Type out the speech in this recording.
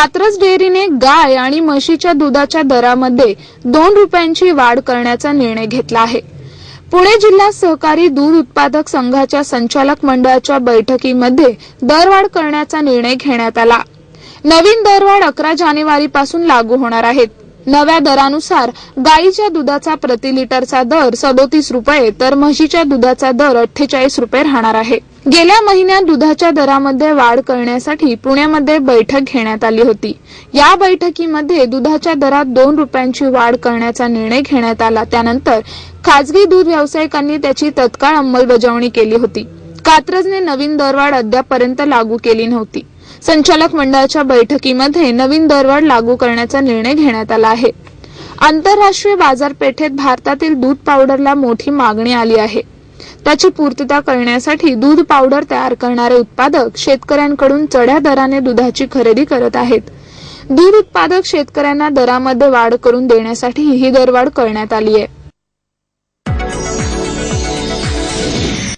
कात्रज डेअरीने गाय आणि म्हशीच्या दुधाच्या दरामध्ये दोन रुपयांची वाढ करण्याचा निर्णय घेतला आहे. पुणे जिल्हा सहकारी दूध उत्पादक संघाच्या संचालक मंडळाच्या बैठकीमध्ये दरवाढ करण्याचा निर्णय घेण्यात आला. नवीन दरवाढ अकरा जानेवारी पासून लागू होणार आहेत. नव्या दरानुसार गाईच्या दुधाचा प्रति लिटरचा दर सदोतीस रुपये तर म्हशीच्या दुधाचा दर अठ्ठेचाळीस रुपये राहणार आहे. गेल्या महिन्यात दुधाच्या दरामध्ये वाढ करण्यासाठी पुण्यामध्ये बैठक घेण्यात आली होती. या बैठकीमध्ये दुधाच्या दरात दोन रुपयांची वाढ करण्याचा निर्णय घेण्यात आला. त्यानंतर खाजगी दूध व्यावसायिकांनी त्याची तत्काळ अंमलबजावणी केली होती. कात्रजने नवीन दरवाढ अद्यापर्यंत लागू केली नव्हती. संचालक मंडळाच्या बैठकीमध्ये नवीन दरवाढ लागू करण्याचा निर्णय घेण्यात आला आहे. आंतरराष्ट्रीय बाजारपेठेत भारतातील दूध पावडरला मोठी मागणी आली आहे. त्याची पूर्तता करण्यासाठी दूध पावडर तयार करणारे उत्पादक शेतकऱ्यांकडून चढ्या दराने दुधाची खरेदी करत आहेत. दूध उत्पादक शेतकऱ्यांना दरामध्ये वाढ करून देण्यासाठी ही दरवाढ करण्यात आली आहे.